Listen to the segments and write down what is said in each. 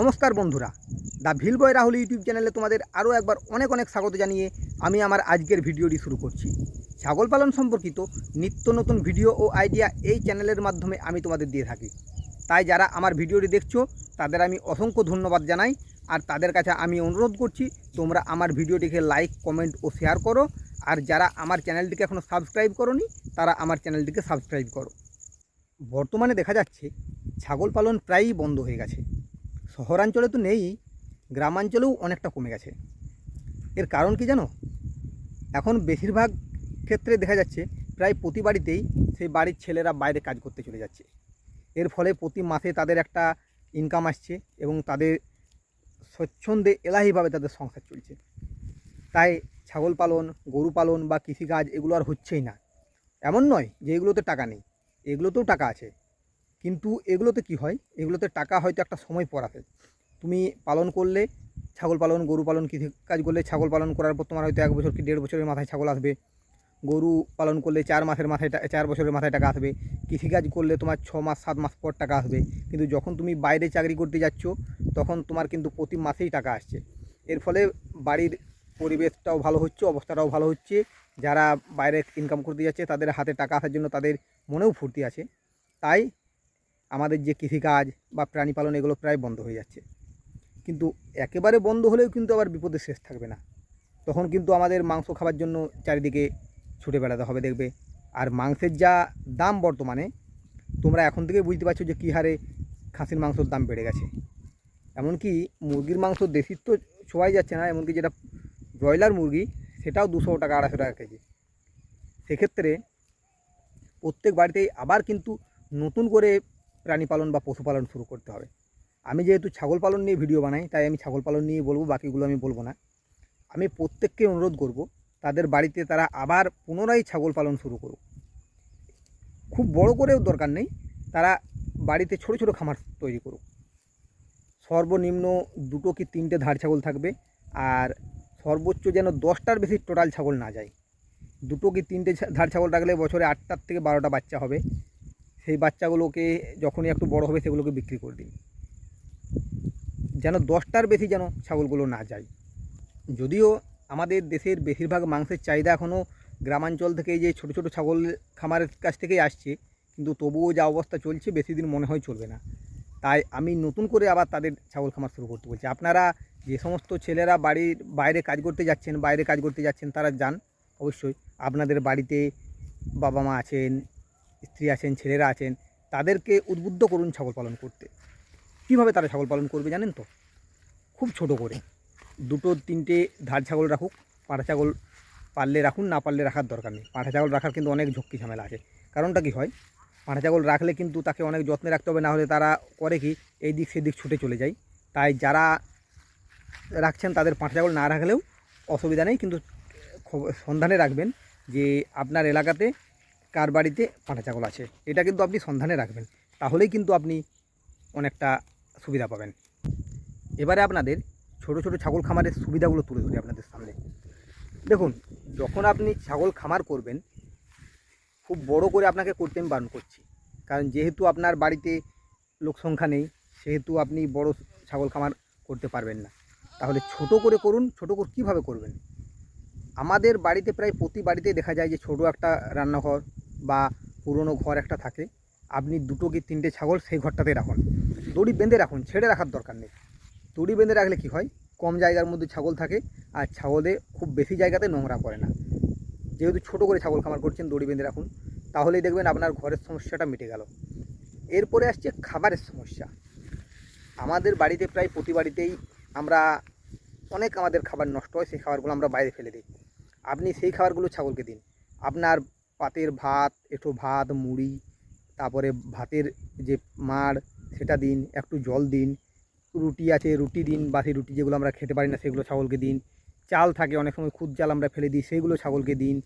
নমস্কার বন্ধুরা the Bhil boy Rahul YouTube চ্যানেলে তোমাদের আরও একবার অনেক অনেক স্বাগত জানিয়ে আমি আমার আজকের ভিডিওটি শুরু করছি। ছাগল পালন সম্পর্কিত নিত্য নতুন ভিডিও ও আইডিয়া এই চ্যানেলের মাধ্যমে আমি তোমাদের দিয়ে থাকি। তাই যারা আমার ভিডিওটি দেখছ, তাদের আমি অসংখ্য ধন্যবাদ জানাই। আর তাদের কাছে আমি অনুরোধ করছি, তোমরা আমার ভিডিওটিকে লাইক, কমেন্ট ও শেয়ার করো। আর যারা আমার চ্যানেলটিকে এখনও সাবস্ক্রাইব করনি, তারা আমার চ্যানেলটিকে সাবস্ক্রাইব করো। বর্তমানে দেখা যাচ্ছে, ছাগল পালন প্রায়ই বন্ধ হয়ে গেছে। শহরাঞ্চলে তো নেই, গ্রামাঞ্চলেও অনেকটা কমে গেছে। এর কারণ কি জানো? এখন বেশিরভাগ ক্ষেত্রে দেখা যাচ্ছে প্রায় প্রতি বাড়িতেই সেই বাড়ির ছেলেরা বাইরে কাজ করতে চলে যাচ্ছে। এর ফলে প্রতি মাসে তাদের একটা ইনকাম আসছে এবং তাদের স্বচ্ছন্দে এলাহিভাবে তাদের সংসার চলছে। তাই ছাগল পালন, গরু পালন বা কৃষিকাজ এগুলো আর হচ্ছেই না। এমন নয় যে এগুলোতে টাকা নেই, এগুলোতেও টাকা আছে। কিন্তু এগুলোতে কি হয়? এগুলোতে টাকা হয়তো একটা সময় পর আসে তুমি পালন করলে, ছাগল পালন, গরু পালন, কৃষি কাজ করলে ছাগল পালন করার পর তোমার হয়তো এক বছর কি দেড় বছরের মাথায় ছাগল আসবে। গরু পালন করলে চার মাসের মাথায় চার বছরের মাথায় টাকা আসবে। কৃষিকাজ করলে তোমার ছ মাস, সাত মাস পর টাকা আসবে। কিন্তু যখন তুমি বাইরে চাকরি করতে যাচ্ছ, তখন তোমার কিন্তু প্রতি মাসেই টাকা আসছে। এর ফলে বাড়ির পরিবেশটাও ভালো হচ্ছে, অবস্থাটাও ভালো হচ্ছে। যারা বাইরে ইনকাম করতে যাচ্ছে, তাদের হাতে টাকা আসার জন্য তাদের মনেও ফুর্তি আছে। তাই আমাদের যে কৃষিকাজ বা প্রাণী পালন এগুলো প্রায় বন্ধ হয়ে যাচ্ছে। কিন্তু একেবারে বন্ধ হলেও কিন্তু আবার বিপদের শেষ থাকবে না। তখন কিন্তু আমাদের মাংস খাবার জন্য চারিদিকে ছুটে বেড়াতে হবে দেখবে। আর মাংসের যা দাম বর্তমানে, তোমরা এখন থেকে বুঝতে পারছ যে কী হারে খাসির মাংসর দাম বেড়ে গেছে। এমনকি মুরগির মাংস দেশির তো ছোঁয়াই যাচ্ছে না, এমনকি যেটা ব্রয়লার মুরগি, সেটাও দুশো টাকা, আড়াইশো টাকা কেজি। সেক্ষেত্রে প্রত্যেক বাড়িতেই আবার কিন্তু নতুন করে প্রাণী পালন বা পশুপালন শুরু করতে হবে। আমি যেহেতু ছাগল পালন নিয়ে ভিডিও বানাই, তাই আমি ছাগল পালন নিয়ে বলব, বাকিগুলো আমি বলব না। আমি প্রত্যেককে অনুরোধ করব, তাদের বাড়িতে তারা আবার পুনরায় ছাগল পালন শুরু করুক। খুব বড় করেও দরকার নেই, তারা বাড়িতে ছোট ছোট খামার তৈরি করুক। সর্বনিম্ন দুটো কি তিনটে ধার ছাগল থাকবে, আর সর্বোচ্চ যেন দশটার বেশি টোটাল ছাগল না যায়। দুটো কি তিনটে ধাড় ছাগল রাখলে বছরে আটটার থেকে বারোটা বাচ্চা হবে। সেই বাচ্চাগুলোকে যখনই একটু বড় হবে সেগুলোকে বিক্রি করে দিন। যেন দশটার বেশি যেন ছাগলগুলো না যায়। যদিও আমাদের দেশের বেশিরভাগ মাংসের চাহিদা এখনও গ্রামাঞ্চল থেকে যে ছোটো ছোটো ছাগল খামারের কাছ থেকেই আসছে, কিন্তু তবুও যা অবস্থা চলছে বেশি দিন মনে হয় চলবে না। তাই আমি নতুন করে আবার তাদের ছাগল খামার শুরু করতে বলছি। আপনারা যে সমস্ত ছেলেরা বাড়ির বাইরে কাজ করতে যাচ্ছেন, বাইরে কাজ করতে যাচ্ছেন, তারা যান অবশ্যই। আপনাদের বাড়িতে বাবা মা আছেন স্ত্রী আছেন, ছেলেরা আছেন, তাদেরকে উদ্বুদ্ধ করুন ছাগল পালন করতে। কীভাবে তারা ছাগল পালন করবে জানেন তো? খুব ছোট করে। দুটো, তিনটে ধার ছাগল রাখুক, পাঁঠা ছাগল পারলে রাখুন, না পারলে রাখার দরকার নেই। পাঁঠা ছাগল রাখার কিন্তু অনেক ঝক্কি ঝামেলা আছে। কারণটা কি হয়? পাঁঠা ছাগল রাখলে কিন্তু তাকে অনেক যত্নে রাখতে হবে, না হলে তারা করে কি, এই দিক সেদিক ছুটে চলে যায়। তাই যারা রাখছেন, তাদের পাঁঠা ছাগল না রাখলেও অসুবিধা নেই। কিন্তু সন্ধানে রাখবেন যে আপনার এলাকাতে কার বাড়িতে পাঁঠা ছাগল আছে। এটা কিন্তু আপনি সন্ধানে রাখবেন। তাহলেই কিন্তু আপনি অনেকটা সুবিধা পাবেন। এবারে আপনাদের ছোট ছোট ছাগল খামারের সুবিধাগুলো তুলে ধরি আপনাদের সামনে। দেখুন, যখন আপনি ছাগল খামার করবেন, খুব বড় করে আপনাকে করতে আমি বারণ করছি। কারণ যেহেতু আপনার বাড়িতে লোক সংখ্যা নেই, সেহেতু আপনি বড় ছাগল খামার করতে পারবেন না। তাহলে ছোট করে করুন, ছোট করে কীভাবে করবেন? আমাদের বাড়িতে প্রায় প্রতি বাড়িতে দেখা যায় যে ছোট একটা রান্নাঘর বা পুরনো ঘর একটা থাকে, আপনি দুটো কি তিনটে ছাগল সেই ঘরটাতে রাখুন। দড়ি বেঁধে রাখুন, ছেড়ে রাখার দরকার নেই। দড়ি বেঁধে রাখলে কি হয়? কম জায়গার মধ্যে ছাগল থাকে আর ছাগলে খুব বেশি জায়গাতে নোংরা করে না। যেহেতু ছোট করে ছাগল খামার করছেন, দড়ি বেঁধে রাখুন। তাহলেই দেখবেন আপনার ঘরের সমস্যাটা মিটে গেল। এরপরে আসছে খাবারের সমস্যা। আমাদের বাড়িতে প্রায় প্রতি বাড়িতেই আমরা অনেক আমাদের খাবার নষ্ট হয়, সেই খাবারগুলো আমরা বাইরে ফেলে দিই। আপনি সেই খাবারগুলো ছাগলকে দিন। আপনার পাতের ভাত, একটু ভাত, মুড়ি, তারপরে ভাতের যে মাড়, সেটা দিন, একটু জল দিন। রুটি আছে, রুটি দিন, বাসি রুটি যেগুলো আমরা খেতে পারি না, সেগুলো ছাগলকে দিন। চাল থাকে, অনেক সময় খুদ চাল আমরা ফেলে দিই সেইগুলো ছাগলকে দিন।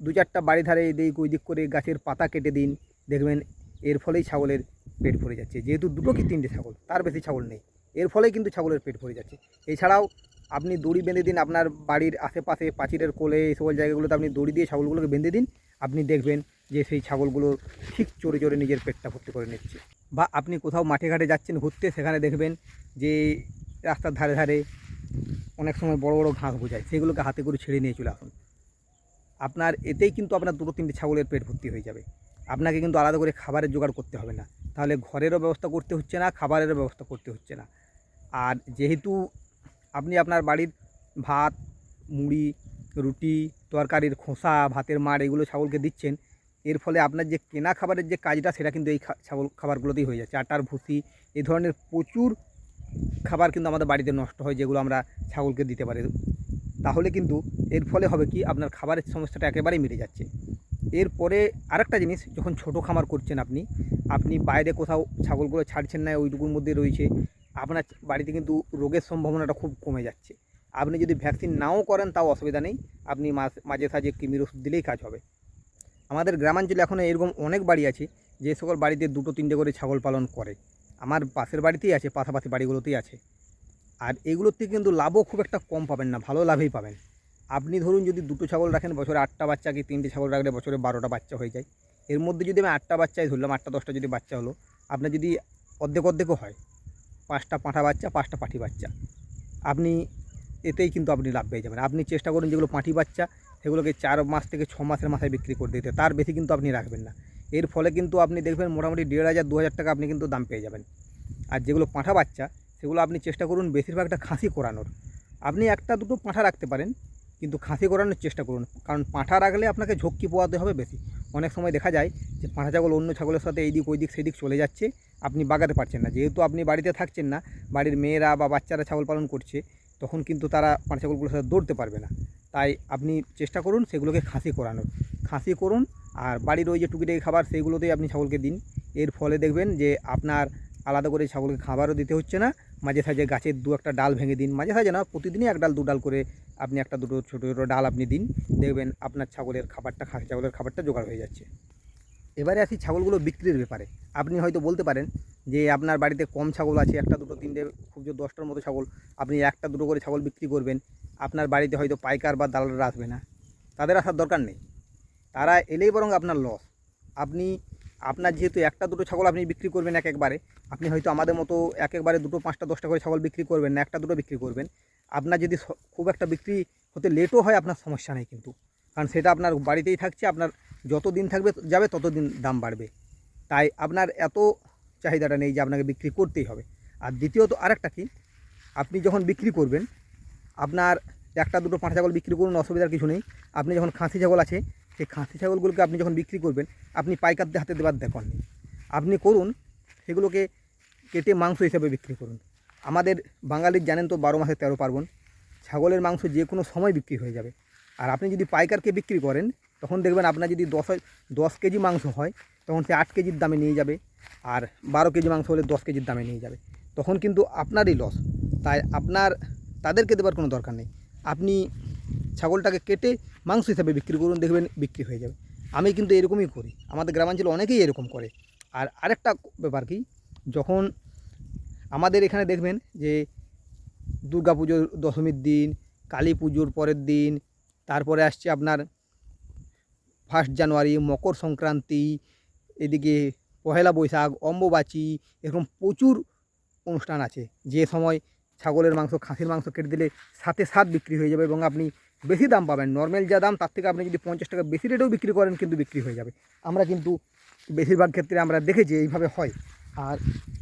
দু চারটা বাড়ি ধারে এদিক ওই দিক করে গাছের পাতা কেটে দিন। দেখবেন এর ফলেই ছাগলের পেট ভরে যাচ্ছে। যেহেতু দুটো কি তিনটে ছাগল, তার বেশি ছাগল নেই। এর ফলেই কিন্তু ছাগলের পেট ভরে যাচ্ছে। এছাড়াও আপনি দড়ি বেঁধে দিন, আপনার বাড়ির আশেপাশে পাঁচিরের কোলে, এই সকল জায়গাগুলোতে আপনি দড়ি দিয়ে ছাগলগুলোকে বেঁধে দিন। আপনি দেখবেন যে সেই ছাগলগুলো ঠিক চড়ে চড়ে নিজের পেটটা ভর্তি করে নিচ্ছে। বা আপনি কোথাও মাঠে ঘাটে যাচ্ছেন, ঘুরতে, সেখানে দেখবেন যে রাস্তার ধারে ধারে অনেক সময় বড় বড় ঘাস বোঝায় সেগুলোকে হাতে করে ছেড়ে নিয়ে চলে আসুন। আপনার এতেই কিন্তু আপনার দুটো তিনটে ছাগলের পেট ভর্তি হয়ে যাবে। আপনাকে কিন্তু আলাদা করে খাবারের জোগাড় করতে হবে না। তাহলে ঘরেরও ব্যবস্থা করতে হচ্ছে না, খাবারেরও ব্যবস্থা করতে হচ্ছে না। আর যেহেতু আপনি আপনার বাড়ির ভাত, মুড়ি, রুটি তরকারির খোসা, ভাতের মাড় এগুলো ছাগলকে দিচ্ছেন। এর ফলে আপনার যে কেনা খাবারের যে কাজটা, সেটা কিন্তু এই ছাগল খাবারগুলোতেই হয়ে যাচ্ছে। আটার ভুসি এই ধরনের প্রচুর খাবার কিন্তু আমাদের বাড়িতে নষ্ট হয়, যেগুলো আমরা ছাগলকে দিতে পারি। তাহলে কিন্তু এর ফলে হবে কি, আপনার খাবারের সমস্যাটা একেবারেই মিটে যাচ্ছে। এরপরে আরেকটা জিনিস, যখন ছোট খামার করছেন আপনি আপনি বাইরে কোথাও ছাগলগুলো ছাড়ছেন না, ওইটুকুর মধ্যে রয়েছে, আপনার বাড়িতে কিন্তু রোগের সম্ভাবনাটা খুব কমে যাচ্ছে। আপনি যদি ভ্যাকসিন নাও করেন তাও অসুবিধা নেই। আপনি মাঝ- সাঝে কৃমির ওষুধ দিলেই কাজ হবে। আমাদের গ্রামাঞ্চলে এখনও এরকম অনেক বাড়ি আছে, যে সকল বাড়িতে দুটো তিনটে করে ছাগল পালন করে। আমার পাশের বাড়িতেই আছে, পাশাপাশি বাড়িগুলোতেই আছে। আর এগুলোতে কিন্তু লাভও খুব একটা কম পাবেন না, ভালো লাভই পাবেন। আপনি ধরুন যদি দুটো ছাগল রাখেন, বছরে আটটা বাচ্চা কি তিনটে ছাগল রাখলে বছরে বারোটা বাচ্চা হয়ে যায়। এর মধ্যে যদি আমি আটটা বাচ্চাই ধরলাম, আটটা দশটা যদি বাচ্চা হলো, আপনার যদি অর্ধেক অর্ধেকও হয়, পাঁচটা পাঁঠা বাচ্চা, পাঁচটা পাঠি বাচ্চা। আপনি এতেই কিন্তু আপনি লাভ পেয়ে যাবেন। আপনি চেষ্টা করুন যেগুলো পাঁঠি বাচ্চা, সেগুলোকে চার মাস থেকে ছ মাসের মাথায় বিক্রি করে দিতে। তার বেশি কিন্তু আপনি রাখবেন না। এর ফলে কিন্তু আপনি দেখবেন মোটামুটি দেড় হাজার, দু হাজার টাকা আপনি কিন্তু দাম পেয়ে যাবেন। আর যেগুলো পাঁঠা বাচ্চা, সেগুলো আপনি চেষ্টা করুন বেশিরভাগটা খাসি করানোর। আপনি একটা দুটো পাঁঠা রাখতে পারেন, কিন্তু খাসি করানোর চেষ্টা করুন। কারণ পাঁঠা রাখলে আপনাকে ঝক্কি পোয়াতে হবে বেশি। অনেক সময় দেখা যায় যে পাঁঠা ছাগল অন্য ছাগলের সাথে এই দিক ওই দিক সেদিক চলে যাচ্ছে, আপনি বাগাতে পারছেন না। যেহেতু আপনি বাড়িতে থাকছেন না, বাড়ির মেয়েরা বা বাচ্চারা ছাগল পালন করছে তখন কিন্তু তারা পাঁঠা ছাগলগুলোর সাথে দৌড়তে পারবে না। তাই আপনি চেষ্টা করুন সেগুলোকে খাসি করানোর। খাসি করুন আর বাড়ির ওই যে টুকিটাকি খাবার সেইগুলোতেই আপনি ছাগলকে দিন। এর ফলে দেখবেন যে আপনার আলাদা করে ছাগলকে খাবারও দিতে হচ্ছে না। মাঝে সাঝে গাছের দু একটা ডাল ভেঙে দিন। মাঝে সাঝে না, প্রতিদিনই এক ডাল, দু ডাল করে আপনি একটা দুটো ছোটো ছোটো ডাল আপনি দিন। দেখবেন আপনার ছাগলের খাবারটা, খাসি ছাগলের খাবারটা জোগাড় হয়ে যাচ্ছে। এবারে আসি ছাগলগুলো বিক্রির ব্যাপারে। আপনি হয়তো বলতে পারেন যে আপনার বাড়িতে কম ছাগল আছে, একটা দুটো, তিনটে, খুব যে দশটার মতো ছাগল, আপনি একটা, দুটো করে ছাগল বিক্রি করবেন, আপনার বাড়িতে হয়তো পাইকার বা দালালরা আসবে না। তাদের আসার দরকার নেই। তারা এলেই বরং আপনার লস আপনি, আপনার যেহেতু একটা, দুটো ছাগল আপনি বিক্রি করবেন এক একবারে, আপনি হয়তো আমাদের মতো এক একবারে দুটো, পাঁচটা, দশটা করে ছাগল বিক্রি করবেন না, একটা, দুটো বিক্রি করবেন। আপনার যদি খুব একটা বিক্রি হতে লেটও হয়, আপনার সমস্যা নেই কিন্তু। কারণ সেটা আপনার বাড়িতেই থাকছে, আপনার যত দিন থাকবে, যাবে তত দিন দাম বাড়বে। তাই আপনার এত চাহিদাটা নেই যে আপনাকে বিক্রি করতেই হবে। আর দ্বিতীয়ত আরেকটা কি, আপনি যখন বিক্রি করবেন, আপনার একটা, দুটো পাঁঠা ছাগল বিক্রি করুন, অসুবিধার কিছু নেই। আপনি যখন খাসি ছাগল আছে, সেই খাসি ছাগলগুলোকে আপনি যখন বিক্রি করবেন, আপনি পাইকারদের হাতে দেওয়ার দেখুন। আপনি করুন, সেগুলোকে কেটে মাংস হিসেবে বিক্রি করুন। আমাদের বাঙালির জানেন তো বারো মাসে তেরো পার্বণ। ছাগলের মাংস যে কোনো সময় বিক্রি হয়ে যাবে। আর আপনি যদি পাইকারকে বিক্রি করেন তখন দেখবেন আপনার যদি দশ দশ কেজি মাংস হয়, তখন সে আট কেজির দামে নিয়ে যাবে। আর বারো কেজি মাংস হলে দশ কেজির দামে নিয়ে যাবে। তখন কিন্তু আপনারই লস তাই আপনার, তাদেরকে দেওয়ার কোনো দরকার নেই। আপনি ছাগলটাকে কেটে মাংস হিসাবে বিক্রি করুন, দেখবেন বিক্রি হয়ে যাবে। আমি কিন্তু এরকমই করি। আমাদের গ্রামাঞ্চলে অনেকেই এরকম করে। আর আরেকটা ব্যাপার কি, যখন আমাদের এখানে দেখবেন যে দুর্গা পুজোর দশমীর দিন কালী পুজোর পরের দিন, তারপরে আসছে আপনার ফার্স্ট জানুয়ারি, মকর সংক্রান্তি, এদিকে পহেলা বৈশাখ, অম্বুবাচী, এরকম প্রচুর অনুষ্ঠান আছে। যে সময় ছাগলের মাংস, খাসির মাংস কেটে দিলে সাথে সাত বিক্রি হয়ে যাবে এবং আপনি বেশি দাম পাবেন। নর্মাল যা দাম, তার থেকে আপনি যদি পঞ্চাশ টাকা বেশি রেটেও বিক্রি করেন, কিন্তু বিক্রি হয়ে যাবে। আমরা কিন্তু বেশিরভাগ ক্ষেত্রে আমরা দেখেছি এইভাবে হয়। আর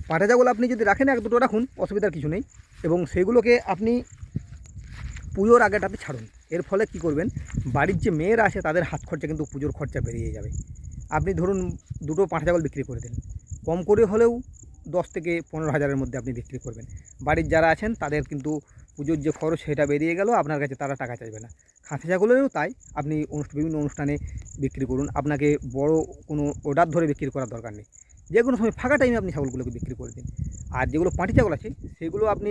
পাঁঠা ছাগল আপনি যদি রাখেন, এক দুটো রাখুন, অসুবিধার কিছু নেই। এবং সেগুলোকে আপনি পুজোর আগেটাতে ছাড়ুন। এর ফলে কি করবেন, বাড়ির যে মেয়েরা আছে তাদের হাত খরচা কিন্তু পুজোর খরচা বেরিয়ে যাবে। আপনি ধরুন দুটো পাঁঠা ছাগল বিক্রি করে দিন কম করে হলেও দশ থেকে পনেরো হাজারের মধ্যে আপনি বিক্রি করবেন। বাড়ির যারা আছেন তাদের কিন্তু পুজোর যে খরচ সেটা বেরিয়ে গেল, আপনার কাছে তারা টাকা চাইবে না। খাসি ছাগলেরও তাই, আপনি অনুষ্ঠান বিভিন্ন অনুষ্ঠানে বিক্রি করুন। আপনাকে বড় কোনো অর্ডার ধরে বিক্রি করার দরকার নেই। যে কোনো সময় ফাঁকা টাইমে আপনি ছাগলগুলোকে বিক্রি করে দিন। আর যেগুলো পাঁটি ছাগল আছে, সেগুলো আপনি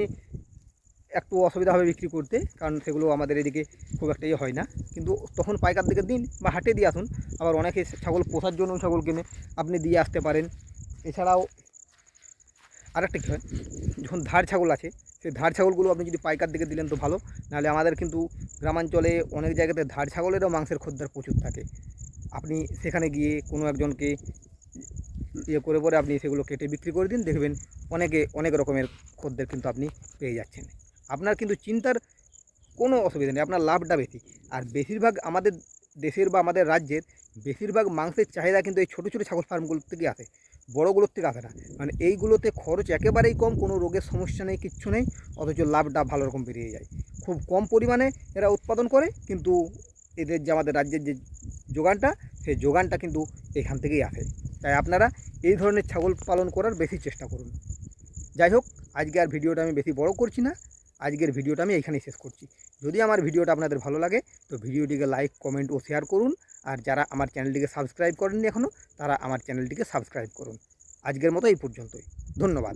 একটু অসুবিধা হবে বিক্রি করতে, কারণ সেগুলো আমাদের এদিকে খুব একটা ইয়ে হয় না। কিন্তু তখন পাইকার দিকে দিন বা হাটে দিয়ে আসুন, আবার অনেকে ছাগল পোষার জন্য ছাগল কিনে, আপনি দিয়ে আসতে পারেন। এছাড়াও আরেকটা কী হয়, যখন ধার ছাগল আছে, সেই ধার ছাগলগুলো আপনি যদি পাইকার দিকে দিলেন তো ভালো, নাহলে আমাদের কিন্তু গ্রামাঞ্চলে অনেক জায়গাতে ধার ছাগলেরও মাংসের খদ্দের প্রচুর থাকে। আপনি সেখানে গিয়ে কোনো একজনকে ইয়ে করে পরে আপনি সেগুলো কেটে বিক্রি করে দিন, দেখবেন অনেকে অনেক রকমের খদ্দের কিন্তু আপনি পেয়ে যাচ্ছেন। আপনার কিন্তু চিন্তার কোনো অসুবিধা নেই, আপনার লাভটা বেশি। আর বেশিরভাগ আমাদের দেশের বা আমাদের রাজ্যের বেশিরভাগ মাংসের চাহিদা কিন্তু এই ছোটো ছোটো ছাগল ফার্মগুলোর থেকে আসে, বড়োগুলোর থেকে আসে না। মানে এইগুলোতে খরচ একেবারেই কম, কোনো রোগের সমস্যা নেই, কিচ্ছু নেই, অথচ লাভটা ভালো রকম বেরিয়ে যায়। খুব কম পরিমাণে এরা উৎপাদন করে, কিন্তু এদের যে আমাদের রাজ্যের যে যোগানটা, সেই যোগানটা কিন্তু এখান থেকেই আসে। তাই আপনারা এই ধরনের ছাগল পালন করার বেশি চেষ্টা করুন। যাই হোক, আজকে আর ভিডিওটা আমি বেশি বড় করছি না। আজকের ভিডিওটা আমি এখানেই শেষ করছি। যদি আমার ভিডিওটা আপনাদের ভালো লাগে, তো ভিডিওটিকে লাইক, কমেন্ট ও শেয়ার করুন। আর যারা আমার চ্যানেলটিকে সাবস্ক্রাইব করেননি এখনও, তারা আমার চ্যানেলটিকে সাবস্ক্রাইব করুন। আজকের মতো এই পর্যন্তই। ধন্যবাদ।